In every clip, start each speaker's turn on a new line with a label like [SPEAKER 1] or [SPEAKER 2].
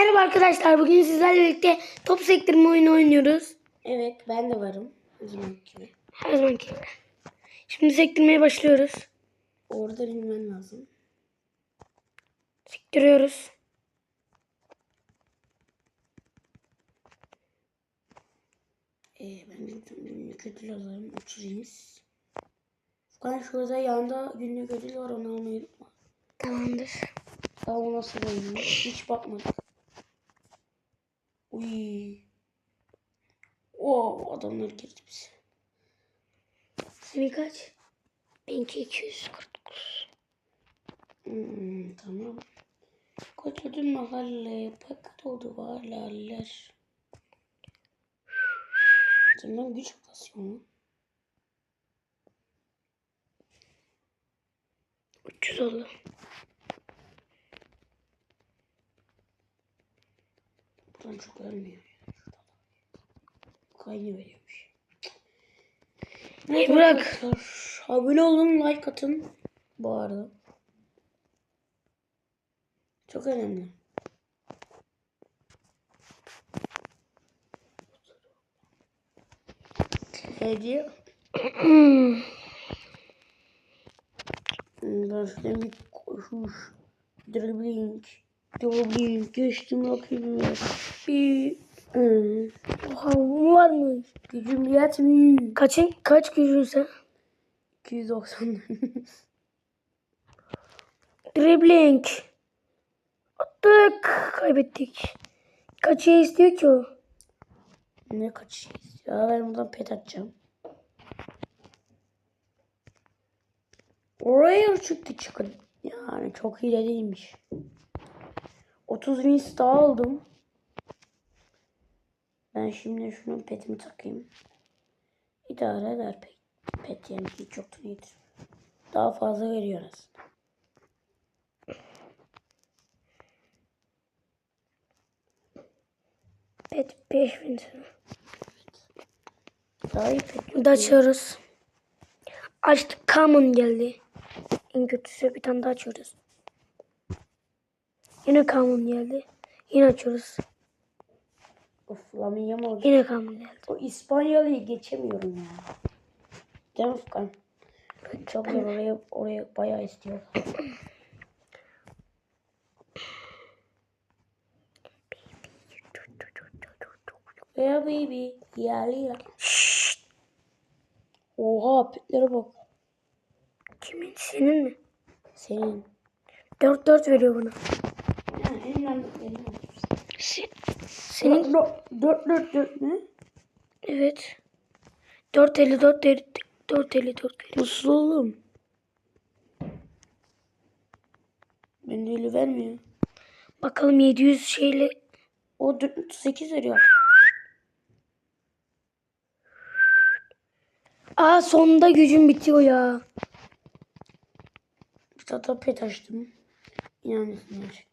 [SPEAKER 1] Merhaba arkadaşlar. Bugün sizlerle birlikte top sektirme oyunu oynuyoruz.
[SPEAKER 2] Evet ben de varım. O zaman gibi.
[SPEAKER 1] Her zamanki gibi. Şimdi sektirmeye başlıyoruz.
[SPEAKER 2] Orada bilmen lazım.
[SPEAKER 1] Sektiriyoruz.
[SPEAKER 2] Ee, ben de alırım. 30 iniz. Furkan şurada yanda günlük ödül var onu almayı unutma.
[SPEAKER 1] Tamamdır.
[SPEAKER 2] O nasıl oynuyor? Hiç bakmadık. Uy. Oo adamlar girdi bize.
[SPEAKER 1] Senin kaç? Benimki 249.
[SPEAKER 2] Hmm, tamam. Kötüdün mahalle, paket oldu varlarlar. Senden güç basıyor.
[SPEAKER 1] 300 oldu.
[SPEAKER 2] Buradan çok ölmüyor. Kaynı veriyormuş.
[SPEAKER 1] Hey, bırak.
[SPEAKER 2] Abone olun, like atın. Bu arada. Çok önemli. Hediye. Şuradan bir koşuş. Dribbling. Dribbling. Geçtim rakibime. Bir... Hmm.
[SPEAKER 1] Oha bu var mı?
[SPEAKER 2] Gücüm yetmiyor.
[SPEAKER 1] Kaçın? Kaç gücün sen?
[SPEAKER 2] 290.
[SPEAKER 1] Dribbling. Attık. Kaybettik. Kaçı istiyor ki o?
[SPEAKER 2] ne kaçıyız ya ben buradan pet atacağım. Oraya çıktı çıkın. Yani çok iyi de değilmiş. 30 wins daha aldım. Ben şimdi şunun petimi takayım. İdare eder pek. Pet yani hiç yoktur iyidir. Daha fazla veriyor aslında.
[SPEAKER 1] Evet 5000 sana.
[SPEAKER 2] Daha iyi pet
[SPEAKER 1] de açıyoruz. Açtık. Common geldi. En kötüsü bir tane daha açıyoruz. Yine Common geldi. Yine açıyoruz.
[SPEAKER 2] Of Lamine Yamal.
[SPEAKER 1] Yine Common geldi.
[SPEAKER 2] O İspanyol'u geçemiyorum ya. Değil mi Furkan? Çok zor oraya, oraya bayağı istiyor. Yeah baby. Yeah yeah. Oha petlere bak.
[SPEAKER 1] Kimin? Senin mi?
[SPEAKER 2] Senin.
[SPEAKER 1] 4-4 veriyor bana.
[SPEAKER 2] Lanetlerini
[SPEAKER 1] Se- senin?
[SPEAKER 2] Dört dört dört dört ne?
[SPEAKER 1] Evet. 454 4 454 veriyor.
[SPEAKER 2] Nasıl oğlum? Ben de öyle vermiyor.
[SPEAKER 1] Bakalım 700 şeyle
[SPEAKER 2] O 408 veriyor.
[SPEAKER 1] Aa sonunda gücüm bitiyor ya.
[SPEAKER 2] Bir tane pet açtım. İnanmıyorsun çıktı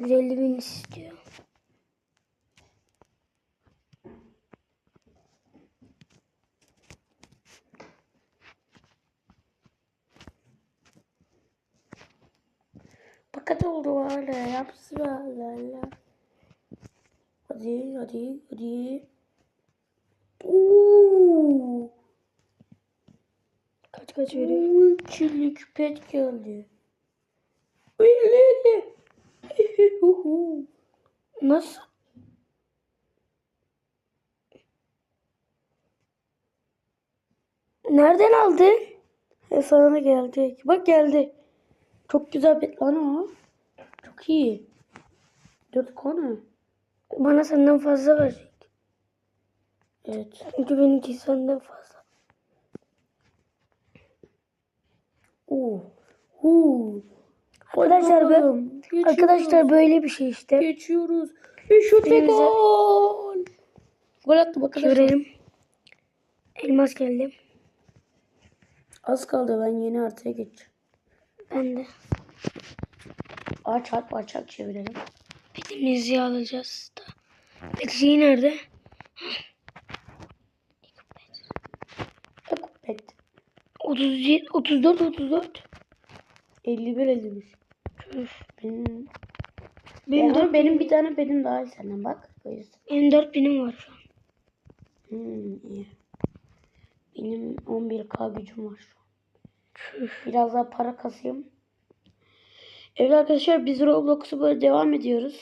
[SPEAKER 1] 150 bin istiyor.
[SPEAKER 2] Paket oldu hala. Yapsı hala. Hadi hadi hadi. Oo.
[SPEAKER 1] Kaç veriyor?
[SPEAKER 2] Uy, Çiftlik pet geldi.
[SPEAKER 1] Nasıl? Nereden aldın?
[SPEAKER 2] Efsane geldi. Bak geldi. Çok güzel pet lan o. Çok iyi. Dört konu.
[SPEAKER 1] Bana senden fazla verecek.
[SPEAKER 2] Evet.
[SPEAKER 1] Çünkü benimki senden fazla.
[SPEAKER 2] Oo.
[SPEAKER 1] Arkadaşlar
[SPEAKER 2] Bakalım.
[SPEAKER 1] arkadaşlar böyle bir şey işte.
[SPEAKER 2] Geçiyoruz. Bir şut ve gol. Gol attım arkadaşlar.
[SPEAKER 1] Görelim. Elmas geldi.
[SPEAKER 2] Az kaldı ben yeni artıya geç.
[SPEAKER 1] Ben de.
[SPEAKER 2] Aç at aç aç çevirelim.
[SPEAKER 1] Petimizi alacağız da. Peti nerede? Ekupet. Ekupet. 37, 34 34.
[SPEAKER 2] 51 51.
[SPEAKER 1] Üf.
[SPEAKER 2] Benim,
[SPEAKER 1] Benim,
[SPEAKER 2] benim,
[SPEAKER 1] dört,
[SPEAKER 2] benim bir tane benim daha iyi senden bak.
[SPEAKER 1] Benim 4000'im var şu an.
[SPEAKER 2] Hmm, iyi. Benim 11k gücüm var şu an.
[SPEAKER 1] Tüh.
[SPEAKER 2] Biraz daha para kasayım. Evet arkadaşlar biz Roblox'u böyle devam ediyoruz.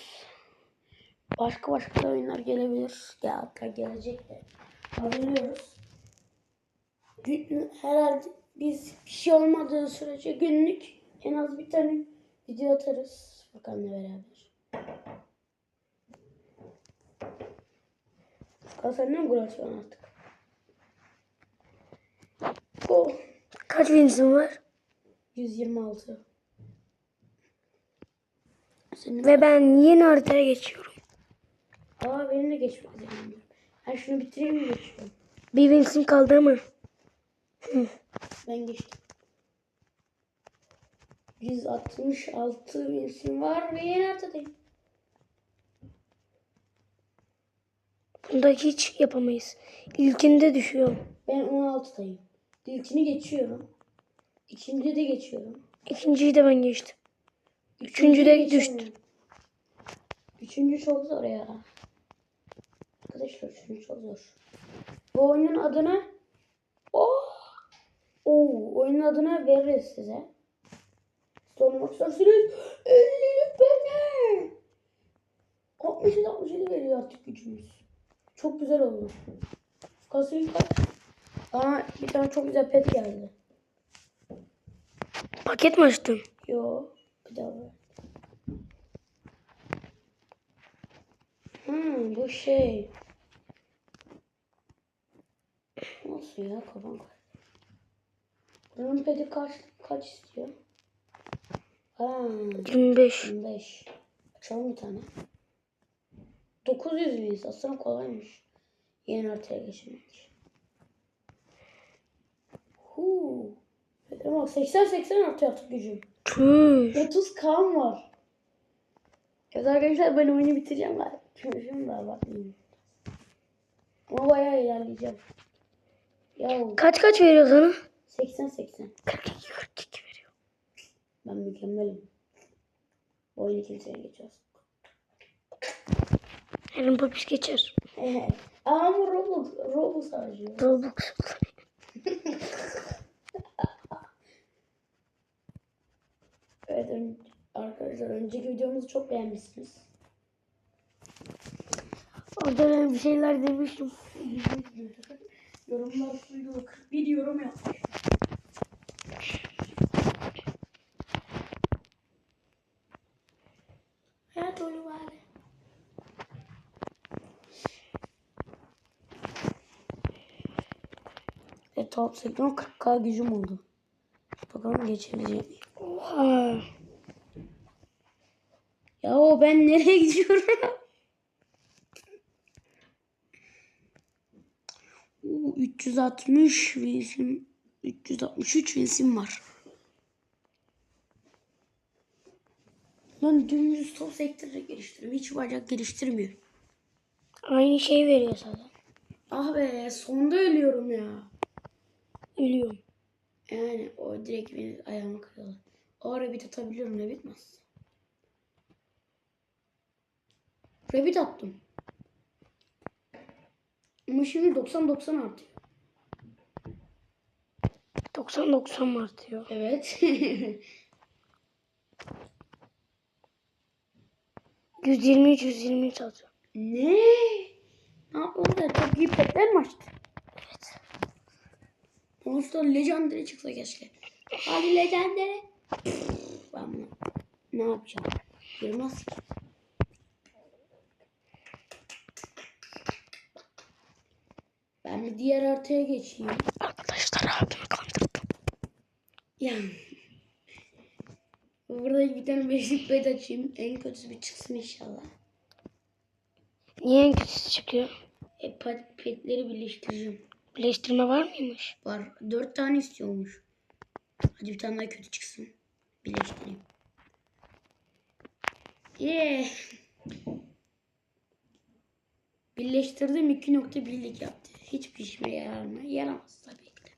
[SPEAKER 2] Başka başka oyunlar gelebilir. Ya hatta gelecek de. Hazırlıyoruz. Herhalde biz bir şey olmadığı sürece günlük en az bir tane video atarız. Bakanla beraber. Mi gol atıyorsun artık? Oh.
[SPEAKER 1] Kaç winsin var?
[SPEAKER 2] 126. Senin
[SPEAKER 1] Ve ben yeni haritaya geçiyorum.
[SPEAKER 2] Aa benim de geçmek üzereyim. Ben şunu bitireyim mi geçiyorum?
[SPEAKER 1] Bir winsin kaldı ama.
[SPEAKER 2] Ben geçtim. 166 binsin var ve yeni haritadayım.
[SPEAKER 1] Bunda hiç yapamayız. İlkinde düşüyorum.
[SPEAKER 2] Ben 16'dayım. İlkini geçiyorum. İkinciyi de geçiyorum.
[SPEAKER 1] İkinciyi de ben geçtim. Üçüncü de
[SPEAKER 2] Üçüncüyü
[SPEAKER 1] düştü.
[SPEAKER 2] geçemiyorum. Üçüncü çok zor ya. Arkadaşlar üçüncü çok zor. Bu oyunun adını oh! Oyunun adını veririz size. Sormak isterseniz 50'lik beni. 67 67 veriyor artık gücümüz. Çok güzel oldu. Kasayı kaç? Bana bir tane çok güzel pet geldi.
[SPEAKER 1] Paket mi açtın?
[SPEAKER 2] Yo. Bir daha ver. Hmm, bu şey. Nasıl ya kafam karıştı. Bunun pedi kaç, kaç istiyor? Ha,
[SPEAKER 1] 25.
[SPEAKER 2] 25. Açalım bir tane. 900 liyiz. Aslında kolaymış. Yeni haritaya geçmek. Huu. Bak 80-80 artıyor artık gücüm.
[SPEAKER 1] Tüh.
[SPEAKER 2] 30 kan var. Evet arkadaşlar ben oyunu bitireceğim ben. Çocuğum da abartmayayım. Ama bayağı ilerleyeceğim. Ya
[SPEAKER 1] Kaç kaç veriyor sana?
[SPEAKER 2] 80 80.
[SPEAKER 1] 42 42 veriyor.
[SPEAKER 2] Ben mükemmelim. Oyunu kimseye geçeceğiz.
[SPEAKER 1] Yarın papis geçer.
[SPEAKER 2] Ama Roblox, Roblox harcıyor.
[SPEAKER 1] Robux.
[SPEAKER 2] Evet arkadaşlar önceki videomuzu çok beğenmişsiniz.
[SPEAKER 1] Orada ben bir şeyler demiştim.
[SPEAKER 2] Yorumlar suydu. 41 yorum yapmış. Hayat oyunu bari. E top 8'den 40k gücüm oldu. Bakalım geçebilecek miyim?
[SPEAKER 1] Oha.
[SPEAKER 2] Ya o ben nereye gidiyorum? Oo, 360 vinsim 363 vinsim var. Lan dümdüz top sektörü geliştiriyorum. Hiç bacak geliştirmiyor.
[SPEAKER 1] Aynı şey veriyor sana.
[SPEAKER 2] Ah be sonunda ölüyorum ya.
[SPEAKER 1] Ölüyorum.
[SPEAKER 2] Yani o direkt beni ayağıma kırıyorlar. O ara bir atabiliyorum ne bitmez. Rabbit attım. Ama şimdi 90-90 artıyor.
[SPEAKER 1] 90 90 mı artıyor?
[SPEAKER 2] Evet.
[SPEAKER 1] 123 123 atıyor.
[SPEAKER 2] ne? Ne yapıyorsun ya? Çok iyi petler mi açtı? Evet. Monster Legendary çıksa keşke. Hadi Legendary. Ben bunu ne yapacağım? Girmez ki. Ben bir diğer haritaya geçeyim.
[SPEAKER 1] Arkadaşlar abimi kandırdım.
[SPEAKER 2] Yani. Burada bir tane beşlik bed açayım. En kötüsü bir çıksın inşallah.
[SPEAKER 1] Niye en kötüsü çıkıyor?
[SPEAKER 2] E, pet, petleri birleştireceğim.
[SPEAKER 1] Birleştirme var mıymış?
[SPEAKER 2] Var. Dört tane istiyormuş. Hadi bir tane daha kötü çıksın. Birleştireyim. Yeah. Birleştirdim 2.1'lik yaptı. Hiçbir işime yarar mı? Yaramaz tabii ki de.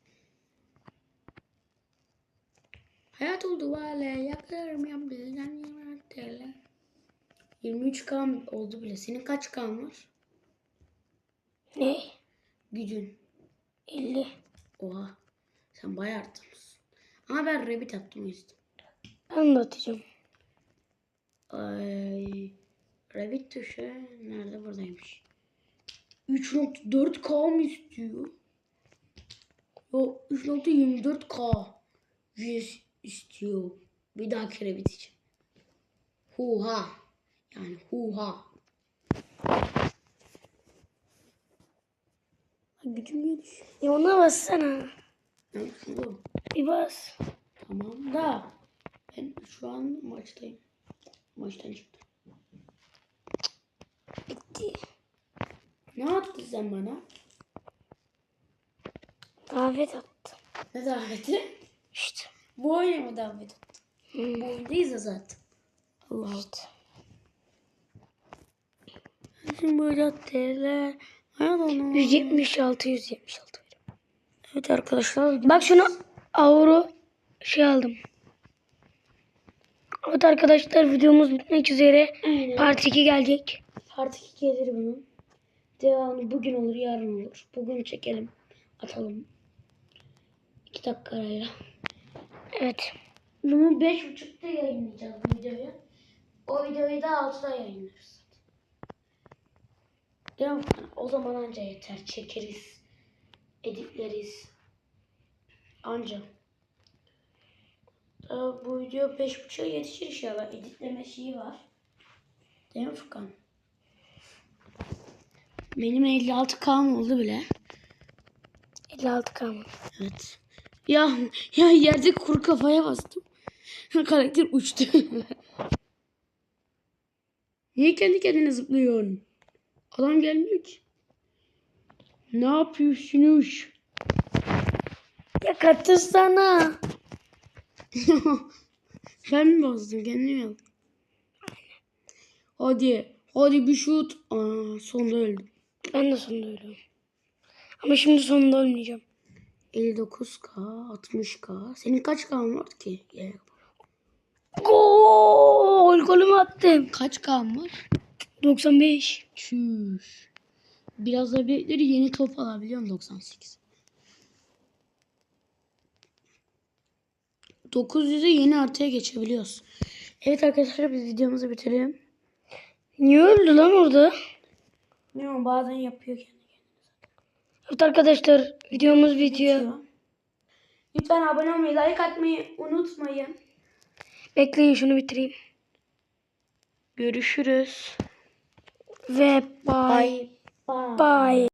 [SPEAKER 2] Hayat oldu vale yakarım ya bizden yemem TL. 23k oldu bile. Senin kaç k var?
[SPEAKER 1] Ne?
[SPEAKER 2] Gücün.
[SPEAKER 1] 50.
[SPEAKER 2] Oha. Sen bayağı arttırmışsın. Ama ben rabbit attım o yüzden.
[SPEAKER 1] Ben de atacağım.
[SPEAKER 2] Ay. Rabbit tuşu nerede buradaymış. 3.4k mı istiyor? Yok 3.24k yes istiyor. Bir dahaki rabbit için. Huha. Yani huha. Gücüm niye düşüyor?
[SPEAKER 1] Ya ona bassana.
[SPEAKER 2] Yani şunu.
[SPEAKER 1] Bir bas.
[SPEAKER 2] Tamam da ben şu an maçtayım. Maçtan çıktım.
[SPEAKER 1] Bitti.
[SPEAKER 2] Ne attın sen bana?
[SPEAKER 1] Davet attım.
[SPEAKER 2] Ne daveti?
[SPEAKER 1] İşte.
[SPEAKER 2] Bu oyuna mı davet attın?
[SPEAKER 1] Hmm.
[SPEAKER 2] Bu oyundayız ya zaten. Allah
[SPEAKER 1] İşte.
[SPEAKER 2] Şimdi böyle TL. Hayal onu.
[SPEAKER 1] 176 176 Evet arkadaşlar. Bak şunu avro şey aldım. Evet arkadaşlar videomuz bitmek üzere.
[SPEAKER 2] Aynen.
[SPEAKER 1] Part 2 gelecek.
[SPEAKER 2] Part 2 gelir bunun. Devamı bugün olur yarın olur. Bugün çekelim. Atalım. 2 dakika arayla.
[SPEAKER 1] Evet.
[SPEAKER 2] Bunu 5.30'da yayınlayacağız bu videoyu. O videoyu da 6'da yayınlarız. Değil mi? O zaman anca yeter. Çekeriz. Editleriz. Anca. Daha bu video 5.30'a yetişir inşallah. Editleme şeyi var. Değil mi Furkan? Benim 56K'm oldu bile.
[SPEAKER 1] 56 kalmış.
[SPEAKER 2] Evet. Ya ya yerde kuru kafaya bastım. Karakter uçtu. Niye kendi kendine zıplıyorsun? Adam gelmiyor ki. Ne yapıyorsunuz?
[SPEAKER 1] Ya katırsana.
[SPEAKER 2] ben mi bastım kendim yaptım. Hadi. Hadi bir şut. Aa, sonunda öldüm.
[SPEAKER 1] Ben de sonunda ölüyorum. Ama şimdi sonunda ölmeyeceğim.
[SPEAKER 2] 59k, 60k. Senin kaç K'ın var ki?
[SPEAKER 1] Gol! Golümü attım.
[SPEAKER 2] Kaç K'ın var?
[SPEAKER 1] 95.
[SPEAKER 2] Çüş. Biraz da bekleri yeni top alabiliyorum 98. 900'e yeni artıya geçebiliyoruz. Evet arkadaşlar biz videomuzu bitirelim.
[SPEAKER 1] Niye öldü lan orada?
[SPEAKER 2] Bilmiyorum bazen yapıyor kendi
[SPEAKER 1] Evet arkadaşlar videomuz bitiyor.
[SPEAKER 2] kendine. Lütfen abone olmayı, like atmayı unutmayın.
[SPEAKER 1] Bekleyin şunu bitireyim.
[SPEAKER 2] Görüşürüz.
[SPEAKER 1] Ve bye.
[SPEAKER 2] Bye.
[SPEAKER 1] Bye.